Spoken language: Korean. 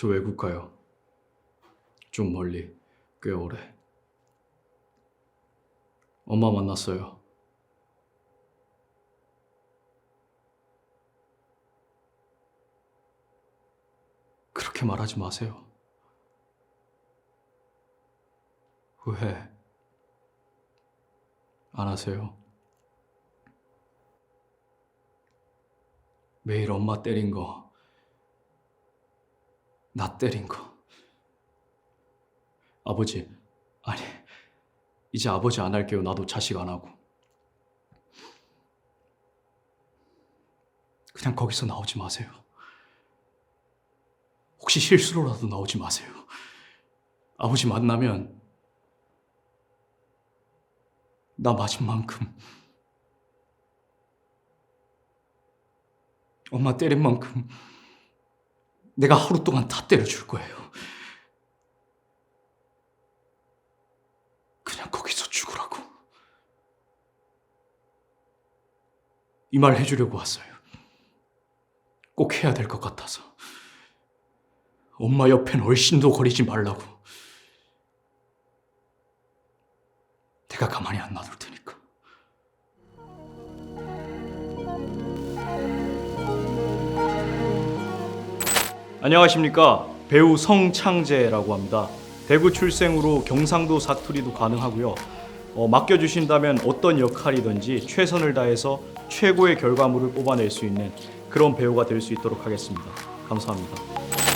저 외국 가요. 좀 멀리, 꽤 오래. 엄마 만났어요. 그렇게 말하지 마세요. 왜? 안 하세요? 매일 엄마 때린 거, 나 때린 거. 아버지, 아니, 이제 아버지 안 할게요. 나도 자식 안 하고. 그냥 거기서 나오지 마세요. 혹시 실수로라도 나오지 마세요. 아버지 만나면 나 맞은 만큼 엄마 때린 만큼 내가 하루 동안 다 때려줄 거예요. 그냥 거기서 죽으라고. 이 말 해주려고 왔어요. 꼭 해야 될 것 같아서. 엄마 옆엔 얼씬도 거리지 말라고. 내가 가만히 안 놔둘 테니 안녕하십니까. 배우 성창재라고 합니다. 대구 출생으로 경상도 사투리도 가능하고요. 어, 맡겨주신다면 어떤 역할이든지 최선을 다해서 최고의 결과물을 뽑아낼 수 있는 그런 배우가 될 수 있도록 하겠습니다. 감사합니다.